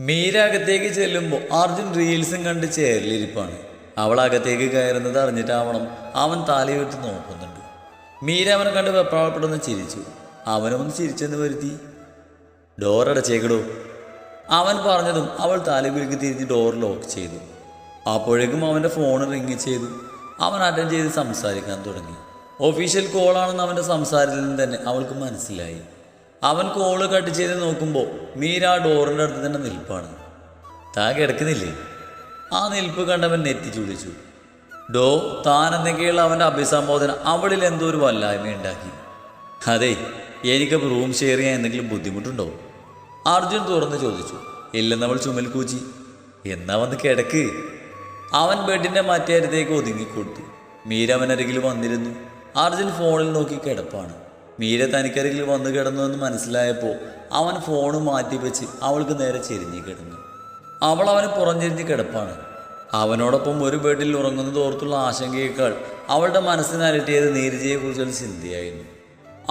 മീര അകത്തേക്ക് ചെല്ലുമ്പോൾ അർജുൻ റീൽസും കണ്ട് ചേരലിരിപ്പാണ്. അവൾ അകത്തേക്ക് കയറുന്നത് അറിഞ്ഞിട്ടാവണം അവൻ തലയിട്ട് നോക്കുന്നുണ്ട്. മീര അവനെ കണ്ട് വെപ്രാളപ്പെടുന്ന ചിരിച്ചു. അവനൊന്ന് ചിരിച്ചെന്ന് വരുത്തി. ഡോറടച്ചേക്കടോ അവൻ പറഞ്ഞതും അവൾ തലകുലുക്കി തിരിഞ്ഞ് ഡോർ ലോക്ക് ചെയ്തു. അപ്പോഴേക്കും അവന്റെ ഫോൺ റിങ് ചെയ്തു. അവൻ അറ്റൻഡ് ചെയ്ത് സംസാരിക്കാൻ തുടങ്ങി. ഒഫീഷ്യൽ കോളാണെന്ന് അവന്റെ സംസാരത്തിൽ നിന്ന് തന്നെ അവൾക്ക് മനസ്സിലായി. അവൻ കോൾ കട്ട് ചെയ്ത് നോക്കുമ്പോൾ മീര ആ ഡോറിന്റെ അടുത്ത് തന്നെ നിൽപ്പാണ്. താൻ കിടക്കുന്നില്ലേ? ആ നിൽപ്പ് കണ്ടവൻ നെറ്റി ചുളിച്ചു. ഡോ താൻ എന്തൊക്കെയുള്ള അവന്റെ അഭിസംബോധന അവളിൽ എന്തോ ഒരു വല്ലായ്മ ഉണ്ടാക്കി. അതെ എനിക്കപ്പോൾ റൂം ഷെയർ ചെയ്യാൻ എന്തെങ്കിലും ബുദ്ധിമുട്ടുണ്ടോ? അർജുൻ തുറന്ന് ചോദിച്ചു. ഇല്ലെന്നവൾ ചുമൽ കൂച്ചി. എന്നാ വന്ന് കിടക്ക്. അവൻ ബെഡിന്റെ മറ്റേ അരുതേക്ക് ഒതുങ്ങിക്കൊടുത്തു. മീര അവനരികിൽ വന്നിരുന്നു. അർജുൻ ഫോണിൽ നോക്കി കിടപ്പാണ്. മീര തനിക്കരികിൽ വന്നു കിടന്നു എന്ന് മനസ്സിലായപ്പോൾ അവൻ ഫോണ് മാറ്റി വെച്ച് അവൾക്ക് നേരെ ചെരിഞ്ഞു കിടന്നു. അവൾ അവന് പുറഞ്ഞെരിഞ്ഞ് കിടപ്പാണ്. അവനോടൊപ്പം ഒരു ബെഡിൽ ഉറങ്ങുന്നത് ഓർത്തുള്ള ആശങ്കയേക്കാൾ അവളുടെ മനസ്സിന് അലട്ടിയത് നീരജയെക്കുറിച്ചുള്ള ചിന്തയായിരുന്നു.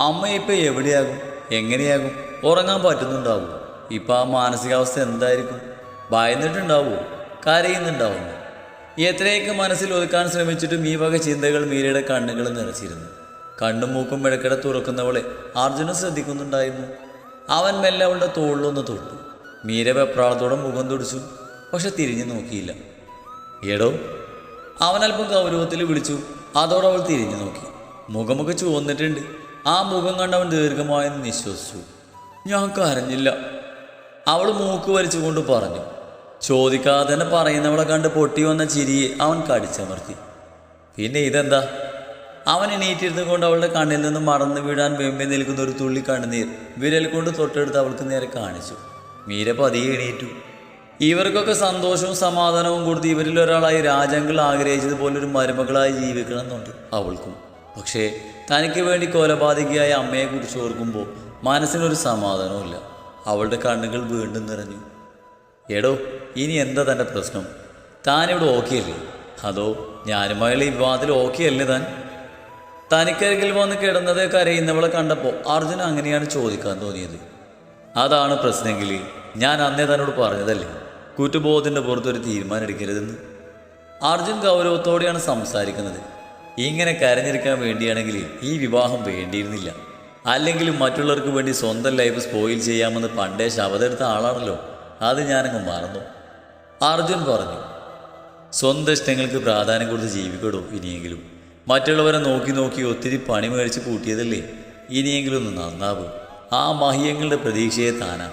അമ്മ ഇപ്പം എവിടെയാകും? എങ്ങനെയാകും? ഉറങ്ങാൻ പറ്റുന്നുണ്ടാവും? ഇപ്പം ആ മാനസികാവസ്ഥ എന്തായിരിക്കും? ഭയന്നിട്ടുണ്ടാവോ? കരയുന്നുണ്ടാവുമോ? എത്രയൊക്കെ മനസ്സിൽ ഒതുക്കാൻ ശ്രമിച്ചിട്ടും ഈ വക ചിന്തകൾ മീരയുടെ കണ്ണുകൾ നിറച്ചിരുന്നു. കണ്ണും മൂക്കും ഇടയ്ക്കിടെ തുറക്കുന്നവളെ അർജുനൻ ശ്രദ്ധിക്കുന്നുണ്ടായിരുന്നു. അവൻ മെല്ലെ അവളുടെ തോളിലൊന്ന് തൊട്ടു. മീര വെപ്രാളത്തോടെ മുഖം തുടിച്ചു പക്ഷെ തിരിഞ്ഞു നോക്കിയില്ല. എടോ അവൻ അല്പം ഗൗരവത്തിൽ വിളിച്ചു അതോടെ അവൾ തിരിഞ്ഞു നോക്കി. മുഖമൊക്കെ ചുവന്നിട്ടുണ്ട്. ആ മുഖം കണ്ടവൻ ദീർഘമായെന്ന് നിശ്വസിച്ചു. ഞാൻ കരഞ്ഞില്ല അവൾ മൂക്ക് വലിച്ചുകൊണ്ട് പറഞ്ഞു. ചോദിക്കാതെ തന്നെ പറയുന്നവളെ കണ്ട് പൊട്ടി വന്ന ചിരിയെ അവൻ കടിച്ചമർത്തി. പിന്നെ ഇതെന്താ? അവൻ എണീറ്റിരുന്നു കൊണ്ട് അവളുടെ കണ്ണിൽ നിന്ന് മറന്നു വീഴാൻ വെമ്പി നിൽക്കുന്ന ഒരു തുള്ളി കണ്ണുനീർ വിരൽ കൊണ്ട് തൊട്ടെടുത്ത് അവൾക്ക് നേരെ കാണിച്ചു. മീര പതിയെ എണീറ്റു. ഇവർക്കൊക്കെ സന്തോഷവും സമാധാനവും കൊടുത്ത് ഇവരിൽ ഒരാളായി രാജങ്ങൾ ആഗ്രഹിച്ചതുപോലെ ഒരു മരുമകളായി ജീവിക്കണമെന്നുണ്ട് അവൾക്കും. പക്ഷേ തനിക്ക് വേണ്ടി കൊലപാതകിയായ അമ്മയെക്കുറിച്ച് ഓർക്കുമ്പോൾ മനസ്സിനൊരു സമാധാനവുമില്ല. അവളുടെ കണ്ണുകൾ വീണ്ടും നിറഞ്ഞു. എടോ ഇനി എന്താ തന്റെ പ്രശ്നം? താനിവിടെ ഓക്കെയല്ലേ? അതോ ഞാനുമായുള്ള ഈ വിവാഹത്തിൽ ഓക്കെയല്ലേ താൻ? തനിക്കരികിൽ വന്ന് കിടന്നത് കരയുന്നവളെ കണ്ടപ്പോൾ അർജുന അങ്ങനെയാണ് ചോദിക്കാൻ തോന്നിയത്. അതാണ് പ്രശ്നമെങ്കിൽ ഞാൻ അന്നേ തന്നോട് പറഞ്ഞതല്ലേ? കുറ്റബോധത്തിന്റെ പുറത്തൊരു തീരുമാനം എടുക്കരുതെന്ന്. അർജുൻ ഗൗരവത്തോടെയാണ് സംസാരിക്കുന്നത്. ഇങ്ങനെ കരഞ്ഞിരിക്കാൻ വേണ്ടിയാണെങ്കിൽ ഈ വിവാഹം വേണ്ടിയിരുന്നില്ല. അല്ലെങ്കിലും മറ്റുള്ളവർക്ക് വേണ്ടി സ്വന്തം ലൈഫ് സ്പോയിൽ ചെയ്യാമെന്ന് പണ്ടേ ശബദെടുത്ത ആളാണല്ലോ. അത് ഞാനങ്ങ് മറന്നു. അർജുൻ പറഞ്ഞു സ്വന്തം ഇഷ്ടങ്ങൾക്ക് പ്രാധാന്യം കൊടുത്ത് ജീവിക്കടോ ഇനിയെങ്കിലും? മറ്റുള്ളവരെ നോക്കി നോക്കി ഒത്തിരി പണി മേടിച്ച് കൂട്ടിയതല്ലേ? ഇനിയെങ്കിലും ഒന്ന് നന്നാവും. ആ മഹിയങ്ങളുടെ പ്രതീക്ഷയെ താനാ.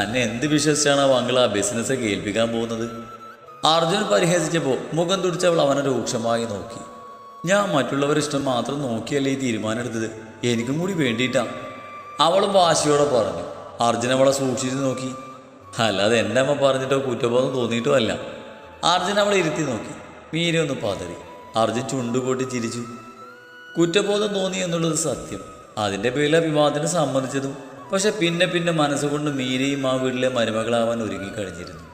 തന്നെ എന്ത് വിശ്വസിച്ചാണ് ആ ആ ബിസിനസ് കേൾപ്പിക്കാൻ പോകുന്നത്? അർജുൻ പരിഹസിച്ചപ്പോൾ മുഖം തുടിച്ചവൾ അവനെ രൂക്ഷമായി നോക്കി. ഞാൻ മറ്റുള്ളവർ ഇഷ്ടം മാത്രം നോക്കിയല്ലേ ഈ തീരുമാനം എടുത്തത് എനിക്കും കൂടി വേണ്ടിയിട്ടാ. അവളും വാശിയോടെ പറഞ്ഞു. അർജുൻ അവളെ സൂക്ഷിച്ചു നോക്കി. അല്ലാതെ എന്റെ അമ്മ പറഞ്ഞിട്ടോ കുറ്റബോധം തോന്നിയിട്ടോ അല്ല. അർജുൻ അവളെ ഇരുത്തി നോക്കി. മീരെ ഒന്ന് പതറി. അർജുൻ ചുണ്ടുകൂട്ടി ചിരിച്ചു. കുറ്റബോധം തോന്നി എന്നുള്ളത് സത്യം. അതിന്റെ പേരിൽ വിവാഹത്തിന് സമ്മതിച്ചതും പക്ഷെ പിന്നെ പിന്നെ മനസ്സുകൊണ്ട് മീരയും ആ വീട്ടിലെ മരുമകളാവാൻ ഒരുങ്ങിക്കഴിഞ്ഞിരുന്നു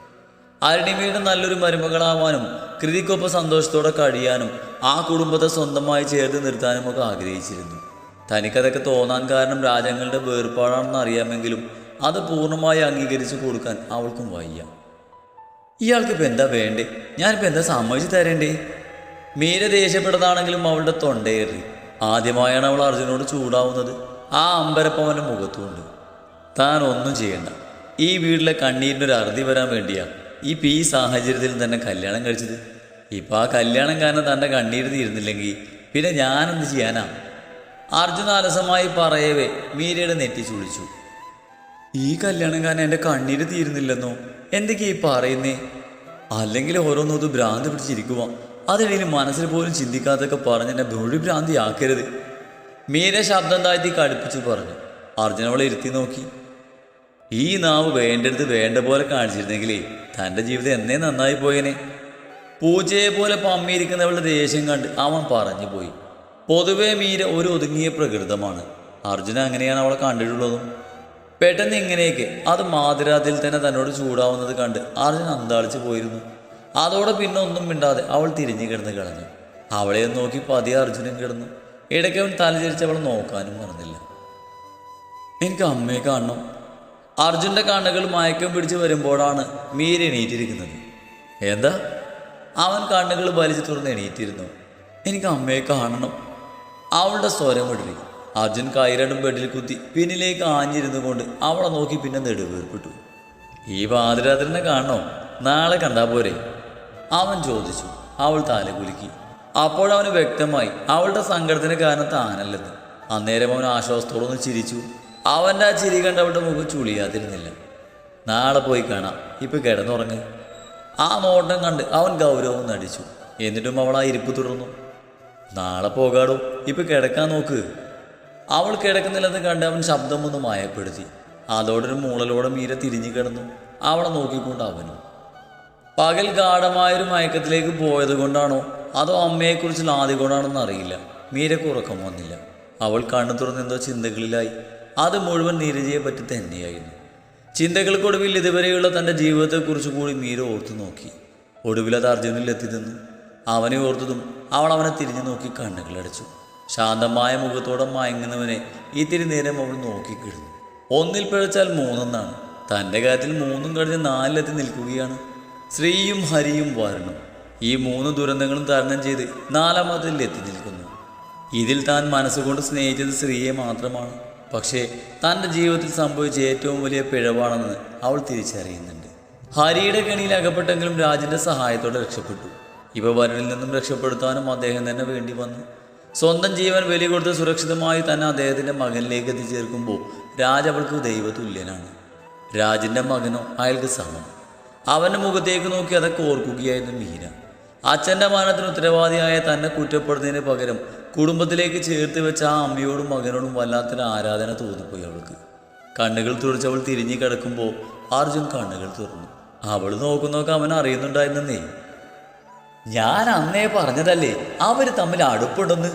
അരുണിമയുടെ നല്ലൊരു മരുമകളാവാനും കൃതിക്കൊപ്പം സന്തോഷത്തോടെ കഴിയാനും ആ കുടുംബത്തെ സ്വന്തമായി ചേർത്ത് നിർത്താനും ഒക്കെ ആഗ്രഹിച്ചിരുന്നു. തനിക്കതൊക്കെ തോന്നാൻ കാരണം രാജ്യങ്ങളുടെ വേർപാടാണെന്ന് അറിയാമെങ്കിലും അത് പൂർണമായി അംഗീകരിച്ചു കൊടുക്കാൻ അവൾക്കും വയ്യ. ഇയാൾക്ക് ഇപ്പം എന്താ വേണ്ടേ? ഞാനിപ്പോൾ എന്താ സമ്മതിച്ചു തരേണ്ടേ? മീര ദേഷ്യപ്പെടുന്നതാണെങ്കിലും അവളുടെ തൊണ്ടയേറി. ആദ്യമായാണ് അവൾ അർജുനോട് ചൂടാവുന്നത്. ആ അമ്പരപ്പവന്റെ മുഖത്തുകൊണ്ട് താൻ ഒന്നും ചെയ്യണ്ട. ഈ വീട്ടിലെ കണ്ണീരിന്റെ ഒരു അറുതി വരാൻ വേണ്ടിയാണ് ഈ സാഹചര്യത്തിൽ തന്നെ കല്യാണം കഴിച്ചത്. ഇപ്പം ആ കല്യാണം കാരണം തന്റെ കണ്ണീര് തീരുന്നില്ലെങ്കിൽ പിന്നെ ഞാനെന്ത് ചെയ്യാനാ? അർജുന അലസമായി പറയവേ മീരയുടെ നെറ്റി ചുളിച്ചു. ഈ കല്യാണം കാരണം എന്റെ കണ്ണീര് തീരുന്നില്ലെന്നോ? എന്തൊക്കെയാ ഈ പറയുന്നേ? അല്ലെങ്കിൽ ഓരോന്നോത് ഭ്രാന്ത് പിടിച്ചിരിക്കുക അതിനിടയിൽ മനസ്സിൽ പോലും ചിന്തിക്കാത്തൊക്കെ പറഞ്ഞ് എന്നെ ഭ്രാന്തി ആക്കരുത് മീര ശബ്ദം താഴ്ത്തി കടുപ്പിച്ചു പറഞ്ഞു അർജുന അവളെ ഇരുത്തി നോക്കി. ഈ നാവ് വേണ്ടടുത്ത് വേണ്ട പോലെ കാണിച്ചിരുന്നെങ്കിലേ തന്റെ ജീവിതം എന്നേ നന്നായി പോയേനെ. പൂച്ചയെ പോലെ പമ്മിയിരിക്കുന്നവളുടെ ദേഷ്യം കണ്ട് അവൻ പറഞ്ഞു പോയി പൊതുവെ മീര ഒരു ഒതുങ്ങിയ പ്രകൃതമാണ്. അർജുന അങ്ങനെയാണ് അവളെ കണ്ടിട്ടുള്ളതും. പെട്ടെന്ന് ഇങ്ങനെയൊക്കെ അത് മാതിരാതിൽ തന്നെ തന്നോട് ചൂടാവുന്നത് കണ്ട് അർജുൻ അന്താളിച്ചു പോയിരുന്നു. അതോടെ പിന്നെ ഒന്നും മിണ്ടാതെ അവൾ തിരിഞ്ഞു കിടന്ന് കിടന്നു. അവളെ നോക്കി പതിയെ അർജുനൻ കിടന്നു. ഇടയ്ക്ക് അവൻ തലചരിച്ച് അവളെ നോക്കാനും മറന്നില്ല. എനിക്ക് അമ്മയെ കാണണം. അർജുന്റെ കണ്ണുകൾ മയക്കം പിടിച്ച് വരുമ്പോഴാണ് മീര എണീറ്റിരിക്കുന്നത്. എന്താ? അവൻ കണ്ണുകൾ വലിച്ചു തുറന്ന് എണീറ്റിരുന്നു. എനിക്ക് അമ്മയെ കാണണം. അവളുടെ സ്വരം വിടറി. അർജുൻ കൈരണ്ടും ബെഡിൽ കുത്തി പിന്നിലേക്ക് ആഞ്ഞിരുന്നു കൊണ്ട് അവളെ നോക്കി പിന്നെ നെടുവേർപ്പെട്ടു. ഈ പാതിരാത്രിനെ കാണണോ? നാളെ കണ്ടാൽ പോരെ. അവൻ ചോദിച്ചു അവൾ തല അപ്പോൾ അപ്പോഴവന് വ്യക്തമായി അവളുടെ സങ്കടത്തിന് കാരണം താനല്ലെന്ന്. അന്നേരം അവൻ ആശ്വാസത്തോടൊന്ന് ചിരിച്ചു. അവന്റെ ആ ചിരി കണ്ട് അവളുടെ മുഖം ചുളിയാതിരുന്നില്ല. നാളെ പോയി കാണാം ഇപ്പം കിടന്നുറങ്ങ്. ആ നോട്ടം കണ്ട് അവൻ ഗൗരവം നടിച്ചു. എന്നിട്ടും അവൾ ആ ഇരിപ്പ് തുടർന്നു. നാളെ പോകാടോ ഇപ്പം കിടക്കാൻ നോക്ക്. അവൾ കിടക്കുന്നില്ലെന്ന് കണ്ട് അവൻ ശബ്ദം ഒന്ന് മായപ്പെടുത്തി. അതോടൊരു മൂളലോടെ മീര തിരിഞ്ഞു കിടന്നു. അവളെ നോക്കിക്കൊണ്ട് അവനും പകൽ ഗാഠമായൊരു മയക്കത്തിലേക്ക് പോയത് കൊണ്ടാണോ? അതോ അമ്മയെക്കുറിച്ച് ആദ്യ കൊണ്ടാണെന്ന് അറിയില്ല. മീരക്ക് ഉറക്കം വന്നില്ല. അവൾ കണ്ണു തുറന്നെന്തോ ചിന്തകളിലായി. അത് മുഴുവൻ നീരജയെ പറ്റി തന്നെയായിരുന്നു. ചിന്തകൾക്കൊടുവിൽ ഇതുവരെയുള്ള തന്റെ ജീവിതത്തെക്കുറിച്ച് കൂടി മീര ഓർത്തു നോക്കി. ഒടുവിൽ അത് അർജുനിൽ എത്തി അവനെ ഓർത്തതും അവൾ അവനെ തിരിഞ്ഞു നോക്കി കണ്ണുകളടച്ചു ശാന്തമായ മുഖത്തോടെ മയങ്ങുന്നവനെ ഇത്തിരി നേരം അവൾ നോക്കിക്കിടുന്നു ഒന്നിൽ പിഴച്ചാൽ മൂന്നെന്നാണ്. തന്റെ കാര്യത്തിൽ മൂന്നും കഴിഞ്ഞ് നാലിലെത്തി നിൽക്കുകയാണ്. ശ്രീയും ഹരിയും വരണം. ഈ മൂന്ന് ദുരന്തങ്ങളും തരണം ചെയ്ത് നാലാമതിൽ എത്തി നിൽക്കുന്നു. ഇതിൽ താൻ മനസ്സുകൊണ്ട് സ്നേഹിച്ചത് ശ്രീയെ മാത്രമാണ്. പക്ഷേ തന്റെ ജീവിതത്തിൽ സംഭവിച്ച ഏറ്റവും വലിയ പിഴവാണെന്ന് അവൾ തിരിച്ചറിയുന്നുണ്ട്. ഹരിയുടെ കെണിയിൽ അകപ്പെട്ടെങ്കിലും രാജിന്റെ സഹായത്തോടെ രക്ഷപ്പെട്ടു. ഇവ വരനിൽ നിന്നും രക്ഷപ്പെടുത്താനും അദ്ദേഹം തന്നെ വേണ്ടി വന്നു. സ്വന്തം ജീവൻ ബലി കൊടുത്ത് സുരക്ഷിതമായി തന്നെ അദ്ദേഹത്തിന്റെ മകനിലേക്ക് എത്തിച്ചേർക്കുമ്പോൾ രാജ് അവൾക്ക് ദൈവതുല്യനാണ്. രാജിന്റെ മകനോ അയാൾക്ക് സമം. അവന്റെ മുഖത്തേക്ക് നോക്കി അതൊക്കെ ഓർക്കുകയായിരുന്നു മീര. അച്ഛന്റെ മരണത്തിന് ഉത്തരവാദിയായ തന്നെ കുറ്റപ്പെടുന്നതിന് പകരം കുടുംബത്തിലേക്ക് ചേർത്ത് വെച്ച ആ അമ്മയോടും മകനോടും വല്ലാത്തൊരു ആരാധന തോന്നിപ്പോയി അവൾക്ക്. കണ്ണുകൾ തുറച്ച് അവൾ തിരിഞ്ഞു കിടക്കുമ്പോൾ അർജുൻ കണ്ണുകൾ തുറന്നു. അവൾ നോക്കുന്നൊക്കെ അവൻ അറിയുന്നുണ്ടായിരുന്നേ ഞാൻ അന്നേ പറഞ്ഞതല്ലേ അവർ തമ്മിൽ അടുപ്പുണ്ടെന്ന്?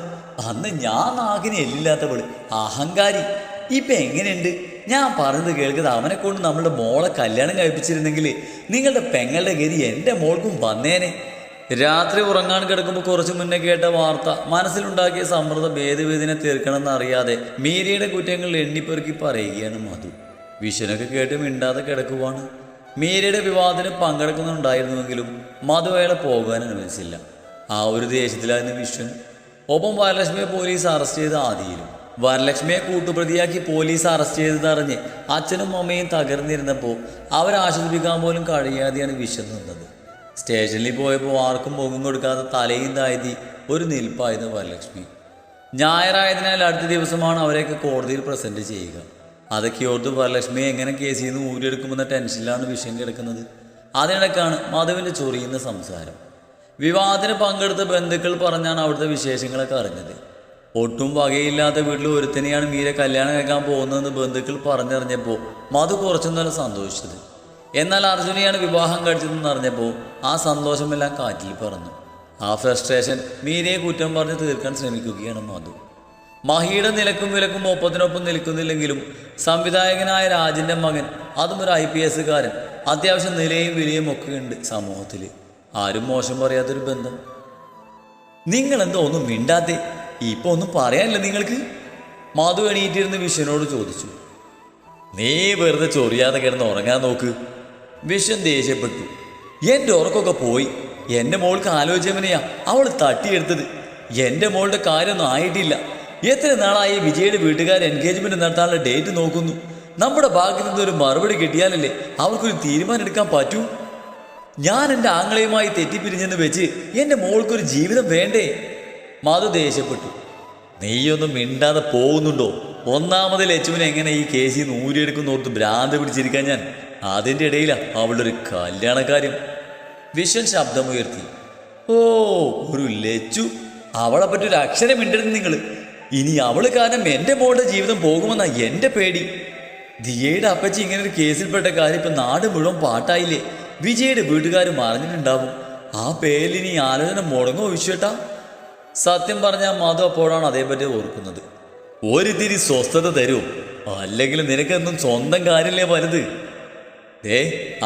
അന്ന് ഞാൻ നാഗിന് എല്ലില്ലാത്തവൾ. അഹങ്കാരി. ഇപ്പം എങ്ങനെയുണ്ട്? ഞാൻ പറഞ്ഞത് കേൾക്കുന്നത് അവനെ കൊണ്ട് നമ്മളുടെ മോളെ കല്യാണം കഴിപ്പിച്ചിരുന്നെങ്കിൽ നിങ്ങളുടെ പെങ്ങളുടെ ഗതി എന്റെ മോൾക്കും വന്നേനെ. രാത്രി ഉറങ്ങാൻ കിടക്കുമ്പോൾ കുറച്ച് മുന്നേ കേട്ട വാർത്ത മനസ്സിലുണ്ടാക്കിയ സമ്മർദ്ദ ഭേദവേദിനെ തീർക്കണമെന്ന് അറിയാതെ മീരയുടെ കുറ്റങ്ങൾ എണ്ണിപ്പെറുക്കി പറയുകയാണ് മധു. വിഷനൊക്കെ കേട്ട് മിണ്ടാതെ കിടക്കുവാണ്. മീരയുടെ വിവാദത്തിന് പങ്കെടുക്കുന്നുണ്ടായിരുന്നുവെങ്കിലും മധു അയാളെ പോകാൻ അനുവദിച്ചില്ല. ആ ഒരു ദേശത്തിലായിരുന്നു വിശ്വൻ ഒപ്പം വരലക്ഷ്മിയെ പോലീസ് അറസ്റ്റ് ചെയ്ത് ആദിയിലും. വരലക്ഷ്മിയെ കൂട്ടുപ്രതിയാക്കി പോലീസ് അറസ്റ്റ് ചെയ്തതറിഞ്ഞ് അച്ഛനും അമ്മയും തകർന്നിരുന്നപ്പോൾ അവരാശ്വസിപ്പിക്കാൻ പോലും കഴിയാതെയാണ് വിശ്വൻ നിന്നത് സ്റ്റേഷനിൽ പോയപ്പോൾ ആർക്കും മുഖം കൊടുക്കാതെ തലയും താഴ്ത്തി ഒരു നിൽപ്പായിരുന്നു വരലക്ഷ്മി. ഞായറായതിനാൽ അടുത്ത ദിവസമാണ് അവരെയൊക്കെ കോടതിയിൽ പ്രസന്റ് ചെയ്യുക. അതൊക്കെ ഓർത്ത് വരലക്ഷ്മി എങ്ങനെ കേസിൽ നിന്ന് ഊരിയെടുക്കുമെന്ന ടെൻഷനിലാണ് വിഷയം കിടക്കുന്നത്. അതിനിടക്കാണ് മധുവിന്റെ ചൊറിയുന്ന സംസാരം. വിവാഹത്തിന് പങ്കെടുത്ത ബന്ധുക്കൾ പറഞ്ഞാണ് അവിടുത്തെ വിശേഷങ്ങളൊക്കെ അറിഞ്ഞത്. ഒട്ടും വകയില്ലാത്ത വീട്ടിൽ ഒരുത്തനെയാണ് മീര കല്യാണം കഴിക്കാൻ പോകുന്നതെന്ന് ബന്ധുക്കൾ പറഞ്ഞറിഞ്ഞപ്പോൾ മധു കുറച്ചൊന്നല്ല സന്തോഷിച്ചത്. എന്നാൽ അർജുനെയാണ് വിവാഹം കഴിച്ചതെന്ന് അറിഞ്ഞപ്പോൾ ആ സന്തോഷമെല്ലാം കാറ്റിൽ പറഞ്ഞു ആ ഫ്രസ്ട്രേഷൻ മീരയെ കുറ്റം പറഞ്ഞ് തീർക്കാൻ ശ്രമിക്കുകയാണ് മധു. മഹിയുടെ നിലക്കും വിലക്കും ഒപ്പത്തിനൊപ്പം നിൽക്കുന്നില്ലെങ്കിലും സംവിധായകനായ രാജിന്റെ മകൻ അതും ഒരു ഐ പി എസ്സുകാരൻ അത്യാവശ്യം നിലയും വിലയും ഒക്കെ ഉണ്ട് സമൂഹത്തിൽ ആരും മോശം പറയാത്തൊരു ബന്ധം. നിങ്ങൾ എന്തോ ഒന്നും മിണ്ടാത്തെ? ഇപ്പൊ ഒന്നും പറയാനില്ല നിങ്ങൾക്ക്. മാധു എണീറ്റിരുന്ന് വിശ്വനോട് ചോദിച്ചു. നീ വെറുതെ ചൊറിയാതെ കിടന്ന് ഉറങ്ങാൻ നോക്ക്. വിശ്വൻ ദേഷ്യപ്പെട്ടു. എന്റെ ഉറക്കമൊക്കെ പോയി. എന്റെ മോൾക്ക് ആലോചനയാ അവൾ തട്ടിയെടുത്തത്. എന്റെ മോളുടെ കാര്യമൊന്നും ആയിട്ടില്ല. എത്ര നാളായി വിജയുടെ വീട്ടുകാർ എൻഗേജ്മെന്റ് നടത്താനുള്ള ഡേറ്റ് നോക്കുന്നു. നമ്മുടെ ഭാഗത്തു നിന്ന് ഒരു മറുപടി കിട്ടിയാലല്ലേ അവൾക്കൊരു തീരുമാനം എടുക്കാൻ പറ്റൂ? ഞാൻ എന്റെ ആങ്ങളെയുമായി തെറ്റിപ്പിരിഞ്ഞെന്ന് വെച്ച് എന്റെ മോൾക്കൊരു ജീവിതം വേണ്ടേ? മധു ദേഷ്യപ്പെട്ടു. നീയൊന്നും മിണ്ടാതെ പോകുന്നുണ്ടോ? ഒന്നാമത് ലച്ചുവിനെ എങ്ങനെ ഈ കേസിൽ നിന്ന് ഊരിയെടുക്കുന്ന ഓർത്ത് ഭ്രാന്ത് പിടിച്ചിരിക്കാൻ ഞാൻ? അതിന്റെ ഇടയിലാണ് അവളുടെ ഒരു കല്യാണക്കാര്യം വിശ്വൻ ശബ്ദമുയർത്തി. ഓ ഒരു ലച്ചു. അവളെ പറ്റി ഒരു അക്ഷരം മിണ്ടരുത് നിങ്ങൾ ഇനി അവൾ കാരണം എന്റെ മോളുടെ ജീവിതം പോകുമെന്നാ എന്റെ പേടി. ദിയയുടെ അപ്പച്ചി ഇങ്ങനെ ഒരു കേസിൽപ്പെട്ട കാര്യം ഇപ്പം നാട് മുഴുവൻ പാട്ടായില്ലേ? വിജയുടെ വീട്ടുകാർ മറിഞ്ഞിട്ടുണ്ടാവും ആ പേരിൽ ഇനി ആലോചന മുടങ്ങോ വിശ്വട്ടാ? സത്യം പറഞ്ഞാൽ മാധു അപ്പോഴാണ് അതേപറ്റി ഓർക്കുന്നത്. ഒരിത്തിരി സ്വസ്ഥത തരൂ. അല്ലെങ്കിൽ നിനക്കെന്നും സ്വന്തം കാര്യമല്ലേ വലുത്? ഏ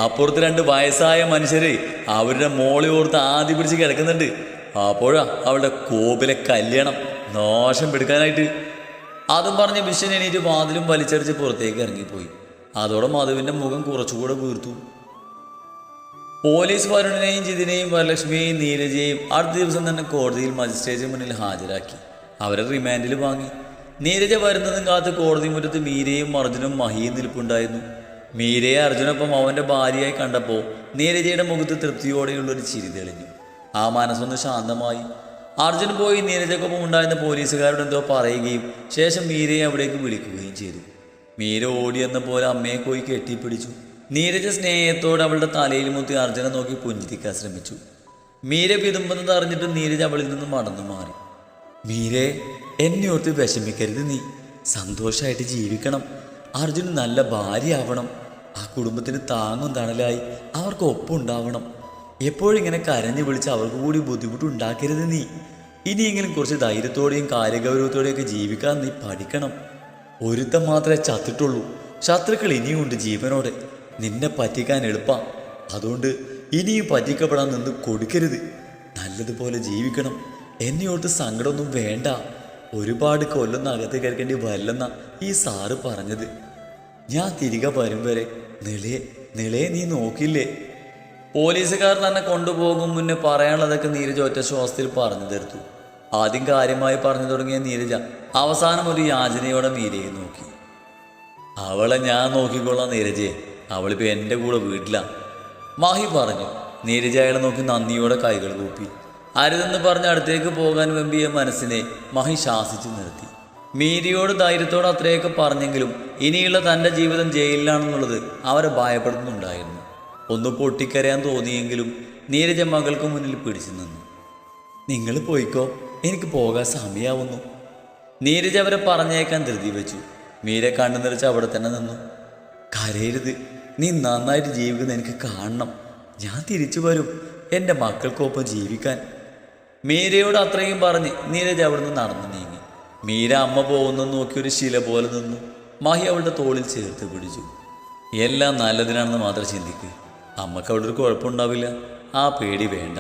അപ്പുറത്ത് രണ്ട് വയസ്സായ മനുഷ്യര് അവരുടെ മോളി ഓർത്ത് ആദ്യം പിടിച്ച് കിടക്കുന്നുണ്ട്. അപ്പോഴാ അവളുടെ കോപിലെ കല്യാണം നാശം പെടുക്കാനായിട്ട്. അതും പറഞ്ഞ് വിശ്വൻ എണീറ്റ് വാതിലും വലിച്ചടിച്ച് പുറത്തേക്ക് ഇറങ്ങിപ്പോയി. അതോടെ മധുവിന്റെ മുഖം കുറച്ചുകൂടെ വീർത്തു. പോലീസ് വരുണിനെയും ജിതിനെയും വരലക്ഷ്മിയെയും നീരജയെയും അടുത്ത ദിവസം തന്നെ കോടതിയിൽ മജിസ്ട്രേറ്റിന് മുന്നിൽ ഹാജരാക്കി. അവരെ റിമാൻഡിൽ വാങ്ങി. നീരജ വരുന്നതും കാത്ത് കോടതി മുറ്റത്ത് മീരയും അർജുനും മഹിയും നിൽപ്പുണ്ടായിരുന്നു. മീരയെ അർജുനൊപ്പം അവന്റെ ഭാര്യയായി കണ്ടപ്പോൾ നീരജയുടെ മുഖത്ത് തൃപ്തിയോടെയുള്ളൊരു ചിരി തെളിഞ്ഞു. ആ മനസ്സൊന്ന് ശാന്തമായി. അർജുൻ പോയി നീരജക്കൊപ്പം ഉണ്ടായിരുന്ന പോലീസുകാരോട് എന്തോ പറയുകയും ശേഷം മീരയെ അവിടേക്ക് വിളിക്കുകയും ചെയ്തു. മീര ഓടിയെന്ന പോലെ അമ്മയെ പോയി കെട്ടിപ്പിടിച്ചു. നീരജ സ്നേഹത്തോടെ അവളുടെ തലയിൽ മുത്തി അർജുന നോക്കി പുഞ്ചിരിക്കാൻ ശ്രമിച്ചു. മീര വിതുമ്പുന്നത് അറിഞ്ഞിട്ട് നീരജ് അവളിൽ നിന്ന് മടന്നു മാറി. മീരെ എന്നെ ഓർത്ത് വിഷമിക്കരുത് നീ. സന്തോഷമായിട്ട് ജീവിക്കണം. അർജുന് നല്ല ഭാര്യയാവണം. ആ കുടുംബത്തിന് താങ്ങും തണലായി അവർക്ക് ഒപ്പുണ്ടാവണം എപ്പോഴിങ്ങനെ കരഞ്ഞു വിളിച്ച് അവർക്ക് കൂടി ബുദ്ധിമുട്ടുണ്ടാക്കരുത് നീ. ഇനിയെങ്കിലും കുറച്ച് ധൈര്യത്തോടെയും കാര്യഗൗരവത്തോടെയൊക്കെ ജീവിക്കാൻ നീ പഠിക്കണം. ഒരുത്തം മാത്രമേ ചത്തിട്ടുള്ളൂ. ശത്രുക്കൾ ഇനിയുമുണ്ട് ജീവനോടെ. നിന്നെ പറ്റിക്കാൻ എളുപ്പാ. അതുകൊണ്ട് ഇനിയും പറ്റിക്കപ്പെടാൻ നിന്ന് കൊടുക്കരുത്. നല്ലതുപോലെ ജീവിക്കണം. എന്നെയോട്ട് സങ്കടമൊന്നും വേണ്ട. ഒരുപാട് കൊല്ലം അകത്ത് കയറേണ്ടി വരില്ലെന്ന ഈ സാറ് പറഞ്ഞത്. ഞാൻ തിരികെ വരും വരെ. നിളയെ നിളയെ നീ നോക്കില്ലേ? പോലീസുകാർ തന്നെ കൊണ്ടുപോകും മുന്നേ പറയാനുള്ളതൊക്കെ നീരജ ഒറ്റ ശ്വാസത്തിൽ പറഞ്ഞു തീർത്തു. ആദ്യം കാര്യമായി പറഞ്ഞു തുടങ്ങിയ നീരജ അവസാനം ഒരു യാചനയോടെ മീരയെ നോക്കി. അവളെ ഞാൻ നോക്കിക്കൊള്ളാം നീരജയെ അവളിപ്പോൾ എന്റെ കൂടെ വീട്ടിലാ. മാഹി പറഞ്ഞു നീരജ നോക്കി നന്ദിയോടെ കൈകൾ കൂപ്പി. അരുതെന്ന് പറഞ്ഞ് അടുത്തേക്ക് പോകാൻ വെമ്പിയ മനസ്സിനെ മഹി ശാസിച്ചു നിർത്തി. മീരിയോട് ധൈര്യത്തോടെ അത്രയൊക്കെ പറഞ്ഞെങ്കിലും ഇനിയുള്ള തന്റെ ജീവിതം ജയിലിലാണെന്നുള്ളത് അവരെ ഭയപ്പെടുന്നുണ്ടായിരുന്നു ഒന്ന് പൊട്ടിക്കരയാൻ തോന്നിയെങ്കിലും നീരജ മകൾക്ക് മുന്നിൽ പിടിച്ചു നിന്നു. നിങ്ങൾ പോയിക്കോ എനിക്ക് പോകാൻ സമയാവുന്നു. നീരജ് അവരെ പറഞ്ഞേക്കാൻ ധൃതി വെച്ചു. മീര കണ്ണു നിറച്ച് അവിടെ തന്നെ നിന്നു. കരയരുത് നീ നന്നായിട്ട് ജീവിക്കുന്ന എനിക്ക് കാണണം. ഞാൻ തിരിച്ചു വരും. എന്റെ മക്കൾക്കൊപ്പം ജീവിക്കാൻ. മീരയോട് അത്രയും പറഞ്ഞ് നീരജ് നിന്ന് നടന്നു നീങ്ങി. മീര അമ്മ പോകുന്നു നോക്കി ഒരു ശില പോലെ നിന്നു. മാഹി അവളുടെ തോളിൽ ചേർത്ത് പിടിച്ചു. എല്ലാം നല്ലതിനാണെന്ന് മാത്രം ചിന്തിക്ക്. അമ്മയ്ക്ക് അവിടെ ഒരു കുഴപ്പമുണ്ടാവില്ല. ആ പേടി വേണ്ട.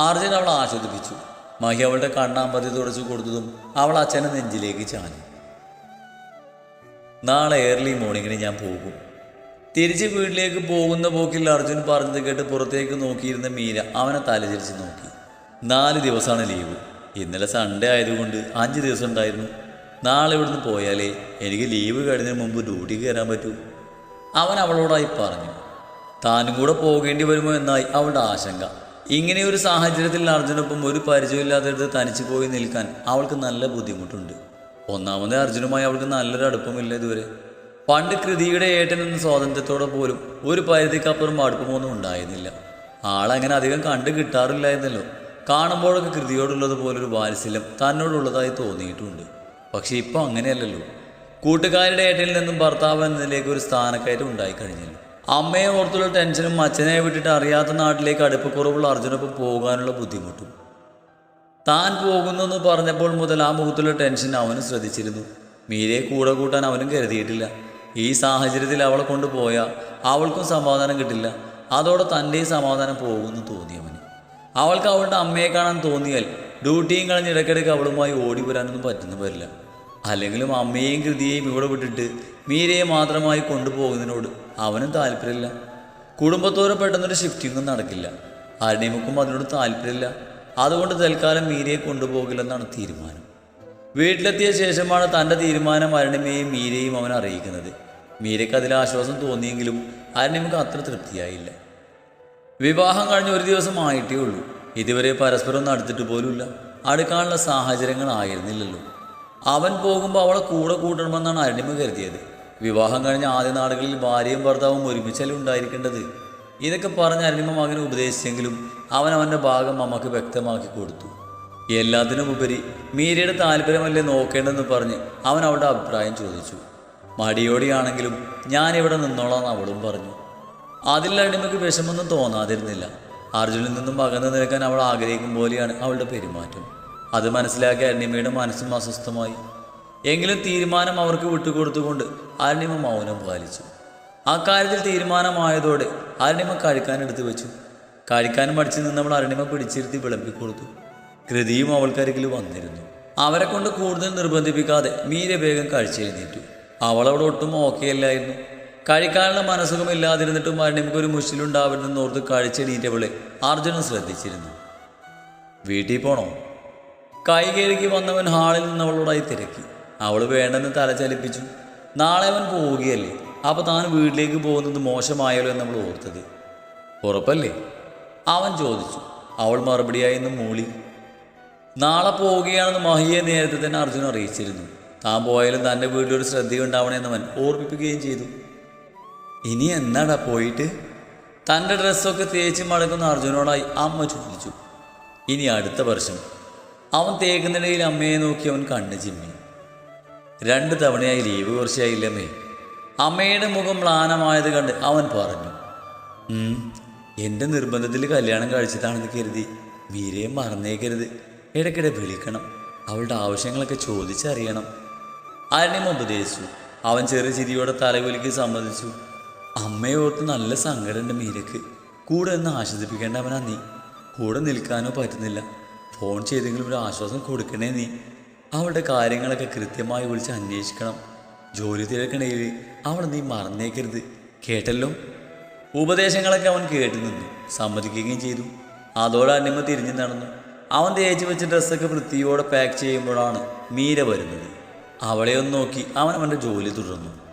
അർജുൻ അവളെ ആശ്വസിപ്പിച്ചു. മഹി അവളുടെ കണ്ണാമ്പതി തുടച്ചു കൊടുത്തതും അവൾ അച്ഛനെ നെഞ്ചിലേക്ക് ചാഞ്ഞു. നാളെ ഏർലി മോർണിംഗിന് ഞാൻ പോകും. തിരിച്ച് വീട്ടിലേക്ക് പോകുന്ന പോക്കിൽ അർജുൻ പറഞ്ഞത് കേട്ട് പുറത്തേക്ക് നോക്കിയിരുന്ന മീര അവനെ തലചരിച്ച് നോക്കി. നാല് ദിവസമാണ് ലീവ്. ഇന്നലെ സൺഡേ ആയതുകൊണ്ട് അഞ്ച് ദിവസം ഉണ്ടായിരുന്നു. നാളെ ഇവിടുന്ന് പോയാലേ എനിക്ക് ലീവ് കഴിഞ്ഞതിന് മുമ്പ് ഡ്യൂട്ടിക്ക് കയറാൻ പറ്റൂ. അവൻ അവളോടായി പറഞ്ഞു. താനും കൂടെ പോകേണ്ടി വരുമോ എന്നായി അവളുടെ ആശങ്ക. ഇങ്ങനെ ഒരു സാഹചര്യത്തിൽ അർജുനൊപ്പം ഒരു പരിചയമില്ലാത്തടുത്ത് തനിച്ചു പോയി നിൽക്കാൻ അവൾക്ക് നല്ല ബുദ്ധിമുട്ടുണ്ട്. ഒന്നാമത് അർജുനുമായി അവൾക്ക് നല്ലൊരു അടുപ്പമില്ല ഇതുവരെ. പണ്ട് കൃതിയുടെ എന്ന സ്വാതന്ത്ര്യത്തോടെ പോലും ഒരു പരിധിക്കപ്പുറം അടുപ്പമൊന്നും ഉണ്ടായിരുന്നില്ല. ആളങ്ങനെ അധികം കണ്ടു കിട്ടാറില്ലായിരുന്നല്ലോ. കാണുമ്പോഴൊക്കെ കൃതിയോടുള്ളത് പോലൊരു വാത്സല്യം തന്നോടുള്ളതായി തോന്നിയിട്ടുണ്ട്. പക്ഷേ ഇപ്പം അങ്ങനെയല്ലല്ലോ. കൂട്ടുകാരുടെ ഏട്ടനിൽ നിന്നും ഭർത്താവ് എന്നതിലേക്ക് ഒരു സ്ഥാനക്കയറ്റം ഉണ്ടായിക്കഴിഞ്ഞല്ലോ. അമ്മയെ ഓർത്തുള്ള ടെൻഷനും അച്ഛനെ വിട്ടിട്ട് അറിയാത്ത നാട്ടിലേക്ക് അടുപ്പക്കുറവുള്ള അർജുനൊപ്പം പോകാനുള്ള ബുദ്ധിമുട്ടും. താൻ പോകുന്നെന്ന് പറഞ്ഞപ്പോൾ മുതൽ ആ മുഖത്തുള്ള ടെൻഷൻ അവനും ശ്രദ്ധിച്ചിരുന്നു. മീരയെ കൂടെ കൂട്ടാൻ അവനും കരുതിയിട്ടില്ല. ഈ സാഹചര്യത്തിൽ അവളെ കൊണ്ടുപോയാൽ അവൾക്കും സമാധാനം കിട്ടില്ല. അതോടെ തന്റെയും സമാധാനം പോകുമെന്ന് തോന്നി അവന് അവൾക്ക് അവളുടെ അമ്മയെ കാണാൻ തോന്നിയാൽ ഡ്യൂട്ടിയും കളഞ്ഞ് ഇടയ്ക്കിടയ്ക്ക് അവളുമായി ഓടി വരാനൊന്നും പറ്റുന്നു വരില്ല അല്ലെങ്കിലും അമ്മയെയും കൃതിയെയും ഇവിടെ വിട്ടിട്ട് മീരയെ മാത്രമായി കൊണ്ടുപോകുന്നതിനോട് അവനും താല്പര്യമില്ല. കുടുംബത്തോടെ പെട്ടെന്നൊരു ഷിഫ്റ്റിങ്ങും നടക്കില്ല. അരുണിമുക്കും അതിനോട് താല്പര്യമില്ല. അതുകൊണ്ട് തൽക്കാലം മീരയെ കൊണ്ടുപോകില്ലെന്നാണ് തീരുമാനം. വീട്ടിലെത്തിയ ശേഷമാണ് തന്റെ തീരുമാനം അരുണിമയെയും മീരയും അവൻ അറിയിക്കുന്നത്. മീരയ്ക്ക് അതിൽ ആശ്വാസം തോന്നിയെങ്കിലും അരുണിമയ്ക്ക് അത്ര തൃപ്തിയായില്ല. വിവാഹം കഴിഞ്ഞ ഒരു ദിവസം ആയിട്ടേ ഉള്ളൂ. ഇതുവരെ പരസ്പരം ഒന്നും അടുത്തിട്ട് പോലുമില്ല. അടുക്കാനുള്ള സാഹചര്യങ്ങളായിരുന്നില്ലല്ലോ അവൻ പോകുമ്പോൾ അവളെ കൂടെ കൂട്ടണമെന്നാണ് അരുണിമ കരുതിയത്. വിവാഹം കഴിഞ്ഞ ആദ്യ നാടുകളിൽ ഭാര്യയും ഭർത്താവും ഒരുമിച്ചല്ലേ ഉണ്ടായിരിക്കേണ്ടത്? ഇതൊക്കെ പറഞ്ഞ് അരുണിമ മകനെ ഉപദേശിച്ചെങ്കിലും അവൻ അവന്റെ ഭാഗം അമ്മയ്ക്ക് വ്യക്തമാക്കി കൊടുത്തു. എല്ലാത്തിനും ഉപരി മീരയുടെ താല്പര്യമല്ലേ നോക്കേണ്ടതെന്ന് പറഞ്ഞ് അവൻ അവളുടെ അഭിപ്രായം ചോദിച്ചു. മടിയോടെയാണെങ്കിലും ഇവിടെ നിന്നോളാം അവളും പറഞ്ഞു. അതിൽ അടിമയ്ക്ക് വിഷമൊന്നും തോന്നാതിരുന്നില്ല. അർജുനിൽ നിന്നും അകന്നു നിൽക്കാൻ അവൾ ആഗ്രഹിക്കും പോലെയാണ് അവളുടെ പെരുമാറ്റം. അത് മനസ്സിലാക്കി അരുണിമയുടെ മനസ്സും അസ്വസ്ഥമായി. എങ്കിലും തീരുമാനം അവർക്ക് വിട്ടുകൊടുത്തുകൊണ്ട് അരുണിമ മൗനം പാലിച്ചു. അക്കാര്യത്തിൽ തീരുമാനമായതോടെ അരുണിമ കഴിക്കാൻ എടുത്തു വെച്ചു കഴിക്കാൻ മടിച്ചു നിന്നവൾ അരുണിമ പിടിച്ചിരുത്തി വിളമ്പിക്കൊടുത്തു. കൃതിയും അവൾക്കരികിൽ വന്നിരുന്നു. അവരെ കൊണ്ട് കൂടുതൽ നിർബന്ധിപ്പിക്കാതെ മീര വേഗം കഴിച്ചെഴുന്നേറ്റു അവളവിടെ ഒട്ടും ഓക്കെ അല്ലായിരുന്നു കഴിക്കാനുള്ള മനസ്സുഖമില്ലാതിരുന്നിട്ടും ഒരു മുഷിലുണ്ടാവരുതെന്ന് ഓർത്ത് കഴിച്ചെണീറ്റവളെ അർജുനൻ ശ്രദ്ധിച്ചിരുന്നു. വീട്ടിൽ പോണോ? കൈ കഴുകി വന്നവൻ ഹാളിൽ നിന്നവളോടായി തിരക്കി. അവൾ വേണ്ടെന്ന് തല ചലിപ്പിച്ചു. നാളെ അവൻ പോവുകയല്ലേ? അപ്പോൾ താൻ വീട്ടിലേക്ക് പോകുന്നത് മോശമായല്ലോ എന്ന് നമ്മൾ ഓർത്തത്. ഉറപ്പല്ലേ? അവൻ ചോദിച്ചു. അവൾ മറുപടിയായി നിന്ന് മൂളി. നാളെ പോവുകയാണെന്ന് മഹിയെ നേരത്തെ തന്നെ അർജുൻ അറിയിച്ചിരുന്നു. താൻ പോയാലും തന്റെ വീട്ടിലൊരു ശ്രദ്ധയുണ്ടാവണമെന്ന് അവൻ ഓർമ്മിപ്പിക്കുകയും ചെയ്തു. ഇനി എന്നാടാ പോയിട്ട്? തന്റെ ഡ്രസ്സൊക്കെ തേച്ച് മടക്കുന്ന അർജുനോടായി അമ്മ ചോദിച്ചു. ഇനി അടുത്ത വർഷം. അവൻ തേക്കുന്നിടയിൽ അമ്മയെ നോക്കി അവൻ കണ്ണു ചിമ്മി. രണ്ട് തവണയായി ലീവ് കുറച്ചായില്ലമ്മേ. അമ്മയുടെ മുഖം മ്ലാനമായത് കണ്ട് അവൻ പറഞ്ഞു "ഉം, എന്റെ നിർബന്ധത്തിൽ കല്യാണം കഴിച്ചതാണെന്ന് കരുതി മീരയെ മറന്നേക്കരുത്. ഇടയ്ക്കിടെ വിളിക്കണം. അവളുടെ ആവശ്യങ്ങളൊക്കെ ചോദിച്ചറിയണം. ആരുടെയും ഉപദേശിച്ചു. അവൻ ചെറിയ ചിരിയോടെ തലകുലിക്ക് സമ്മതിച്ചു. അമ്മയെ ഓർത്ത് നല്ല സങ്കടമുണ്ട് മീരക്ക് കൂടെ ഒന്ന് ആശ്വസിപ്പിക്കേണ്ട അവനാ നീ. കൂടെ നിൽക്കാനോ പറ്റുന്നില്ല. ഫോൺ ചെയ്തെങ്കിലും ഒരു ആശ്വാസം കൊടുക്കണേ നീ. അവളുടെ കാര്യങ്ങളൊക്കെ കൃത്യമായി വിളിച്ച് അന്വേഷിക്കണം. ജോലി തിരക്കണയിൽ അവൾ നീ മറന്നേക്കരുത്. കേട്ടല്ലോ? ഉപദേശങ്ങളൊക്കെ അവൻ കേട്ടു നിന്നു സമ്മതിക്കുകയും ചെയ്തു. അതോടെ അന്നിമ തിരിഞ്ഞു നടന്നു. അവൻ തേച്ച് വെച്ച ഡ്രസ്സൊക്കെ വൃത്തിയോടെ പാക്ക് ചെയ്യുമ്പോഴാണ് മീര വരുന്നത്. അവളെ ഒന്ന് നോക്കി അവൻ അവന്റെ ജോലി തുടർന്നു.